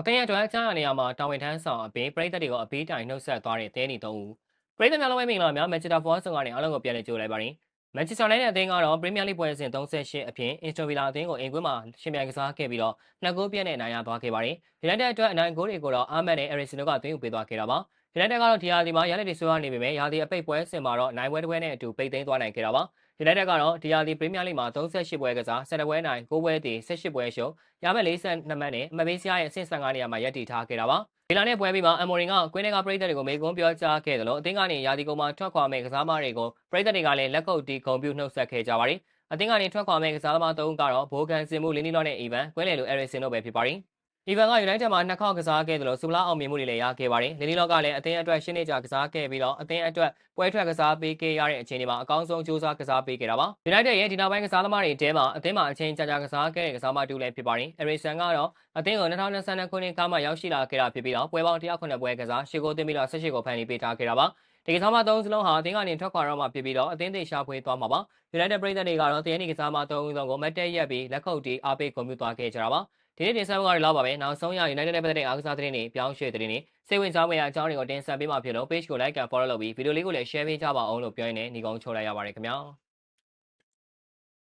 အသင်းရဲ့အတွက်ကြားရနေရာမှာတာဝန်ထမ်းဆောင်အပြင်ပရိသတ်တွေကိုအပေးတိုင်နှုတ်ဆက်သွားတဲ့တဲနီသုံးဦးပရိသတ်များလုံးဝမင်္ဂလာများမန်ချက်စတာဖောဆောင်ကနေအားလုံးကိုပြန်လည်ကြိုလိုက်ပါရင်မန်ချက်စတာနဲ့အသင်းကတော့ပရီးမီယာလိပွဲစဉ်38အပြင်အင်စတိုဗီလာအသင်းကိုအင်ကွင်းမှာရှင်ပြိုင်ကစားခဲ့ပြီးတော့နှစ်ဂိုးပြည့်နဲ့နိုင်ရသွားခဲ့ပါတယ်ဒီလိုက်တဲ့အတွက်အနိုင်ဂိုးတွေကိုတော့အာမတ်နဲ့အရီစနိုကအသင်းကိုပေးသွားခဲ့တာပါ ဒီလိုက်တဲ့ကတော့ဒီဟာဒီမှာရလက်တွေဆွဲရနေပေမဲ့ရာသီအပိတ်ပွဲစဉ်မှာတော့နိုင်ပွဲတစ်ပွဲနဲ့အတူပိတ်သိမ်းသွားနိုင်ခဲ့တာပါဒီလိုက်တဲ့ကတော့ဒီဟာဒီပရီးမီယာလိမှာ38ပွဲကစား12ပွဲနိုင်9ပွဲတည်18ပွဲရှုံးရမဲ့42မှတ်နဲ့အမဘေးစရာရဲ့အဆင့်15နေရာမှာရပ်တည်ထားခဲ့တာပါဒီလာနဲ့ပွဲပြီးမှာအမေရိကန်ကကွင်းထဲကပရိသတ်တွေကိုမေကွန်းပြောကြားခဲ့တယ်လို့အသင်းကနေရာသီကုန်မှာထွက်ခွာမဲ့ကစားသမားတွေကိုပရိသတ်တွေကလည်းလက်ကုပ်တီးဂုံပြုနှုတ်ဆက်ခဲ့ကြပါတယ်အသင်းကနေထွက်ခွာမဲ့ကစားသမား၃ဦးကတော့ဘိုးကန်စင်မှုလင်းနီလော့နဲ့အီဗန်ကွင်းလေလိုအဲရီဆင်တို့ပဲဖြစ်ပါတယ် အီဗန်ကယူနိုက်တက်မှာနှစ်ခေါက်ကစားခဲ့တယ်လို့စူလာအောင်မြင်မှုတွေလည်းရခဲ့ပါတယ်လင်းနီလော့ကလည်းအသင်းအတွက်ရှင်းနေကြကစားခဲ့ပြီးတော့အသင်းအတွက်ပွဲထွက်ကစားပေးခဲ့ရတဲ့အခြေအနေမှာအကောင်းဆုံးကြိုးစားကစားပေးခဲ့တာပါယူနိုက်တက်ရဲ့ဒီနောက်ပိုင်းကစားသမားတွေတဲမှာအသင်းမှာအချိန်ကြာကြာကစားခဲ့တဲ့ကစားသမားတူလည်းဖြစ်ပါတယ်အဲရီဆန်ကတော့အသင်းကို2022ခုနှစ်ကမှရောက်ရှိလာခဲ့တာဖြစ်ပြီးတော့ပွဲပေါင်း109ပွဲကစားရှေ့ကိုတင်ပြီးတော့18ကိုဖန်တီးပေးထားခဲ့တာပါဒီကစားမသုံးစလုံးဟာအသင်းကနေထွက်ခွာတော့မှဖြစ်ပြီးတော့အသင်းသိရှာဖွေသွားမှာပါ။ United ပြည်သက်တွေကတော့တရနေကစားမသုံးဦးဆုံးကိုမတ်တက်ရက်ပြီးလက်ခုပ်တီးအားပေးကွန်ပျူတာခဲ့ကြတာပါ။ ဒီနေ့တင်ဆက်မှုကတော့လောက်ပါပဲ။နောက်ဆုံးရ United နဲ့ပတ်သက်တဲ့အားကစားသတင်းတွေပြောင်းရွှေ့သတင်းတွေစိတ်ဝင်စားဖွယ်ရာအကြောင်းတွေကိုတင်ဆက်ပေးမှာဖြစ်လို့ page ကို like and follow လုပ်ပြီးဗီဒီယိုလေးကိုလည်း share ပေးကြပါအောင်လို့ပြောရင်းနဲ့ညီကုန်းချုပ်လိုက်ရပါတယ်ခင်ဗျာ။